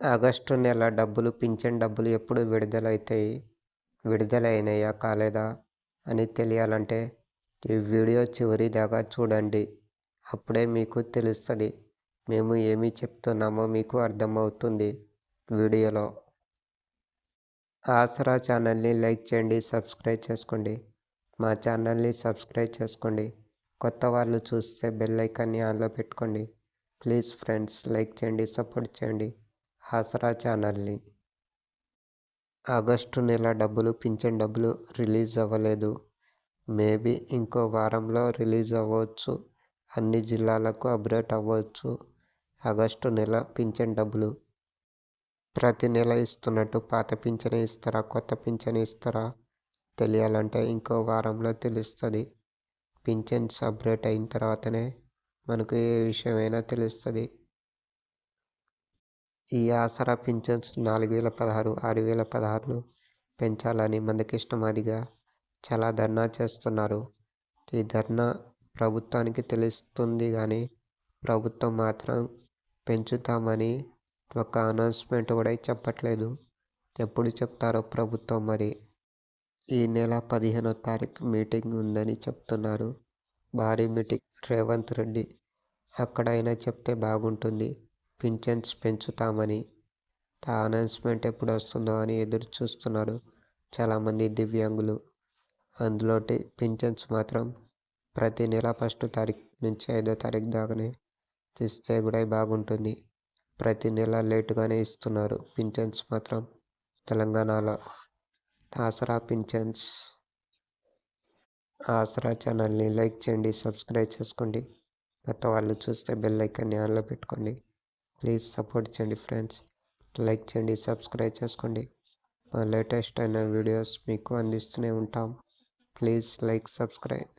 August నెల డబ్బులు pension డబ్బులు ఎప్పుడు విడుదలైతాయి? విడుదలైనయా కాలేదా? అని తెలియాలంటే ఈ వీడియో చివరి దాకా చూడండి. అప్పుడే మీకు తెలుస్తుంది మేము ఏమి చెప్తున్నామో మీకు అర్థమవుతుంది వీడియోలో. ఆసరా ఛానల్ని లైక్ చేయండి సబ్స్క్రైబ్ చేసుకోండి. మా ఛానల్ని సబ్స్క్రైబ్ చేసుకోండి. కొత్త వాళ్ళు చూస్తే బెల్ ఐకాన్ని ఆన్లో పెట్టుకోండి. ప్లీజ్ ఫ్రెండ్స్ లైక్ చేయండి సపోర్ట్ చేయండి. ఆసరా ఛానల్ని. ఆగస్టు నెల డబ్బులు పింఛన్ డబ్బులు రిలీజ్ అవ్వలేదు. మేబీ ఇంకో వారంలో రిలీజ్ అవ్వచ్చు. అన్ని జిల్లాలకు అప్డేట్ అవ్వచ్చు. ఆగస్టు నెల పింఛన్ డబ్బులు. ప్రతి నెల ఇస్తున్నట్టు పాత పింఛన్ ఇస్తారా కొత్త పింఛన్ ఇస్తారా? తెలియాలంటే ఇంకో వారంలో తెలుస్తుంది. పింఛన్స్ అప్డేట్ అయిన తర్వాతనే మనకు ఏ విషయమైనా తెలుస్తుంది. ఈ ఆసరా పింఛన్స్ నాలుగు వేల పదహారు ఆరు వేల పదహారును పెంచాలని మందకిష్టమాదిగా చాలా ధర్నా చేస్తున్నారు. ఈ ధర్నా ప్రభుత్వానికి తెలుస్తుంది కానీ ప్రభుత్వం మాత్రం పెంచుతామని ఒక అనౌన్స్మెంట్ కూడా చెప్పట్లేదు. ఎప్పుడు చెప్తారో ప్రభుత్వం మరి. ఈ నెల పదిహేనో తారీఖు మీటింగ్ ఉందని చెప్తున్నారు. భారీ మీటింగ్ రేవంత్ రెడ్డి. అక్కడైనా చెప్తే బాగుంటుంది. పింఛన్స్ పెంచుతామని ఆ అనౌన్స్మెంట్ ఎప్పుడు వస్తుందో అని ఎదురు చూస్తున్నారు చాలామంది దివ్యాంగులు. అందులోటి పింఛన్స్ మాత్రం ప్రతి నెల ఫస్ట్ తారీఖు నుంచి ఐదో తారీఖు దాకానే తీస్తే కూడా బాగుంటుంది. ప్రతి నెల లేటుగానే ఇస్తున్నారు పింఛన్స్ మాత్రం తెలంగాణలో. ఆసరా పింఛన్స్ ఆసరా ఛానల్ని లైక్ చేయండి సబ్స్క్రైబ్ చేసుకోండి. మొత్తం వాళ్ళు చూస్తే బెల్ ఐకాన్ని ఆన్లో పెట్టుకోండి. ప్లీజ్ సపోర్ట్ చేయండి ఫ్రెండ్స్. లైక్ చేయండి సబ్స్క్రైబ్ చేసుకోండి. మా లేటెస్ట్ అయిన వీడియోస్ మీకు అందిస్తూనే ఉంటాం. Please like subscribe.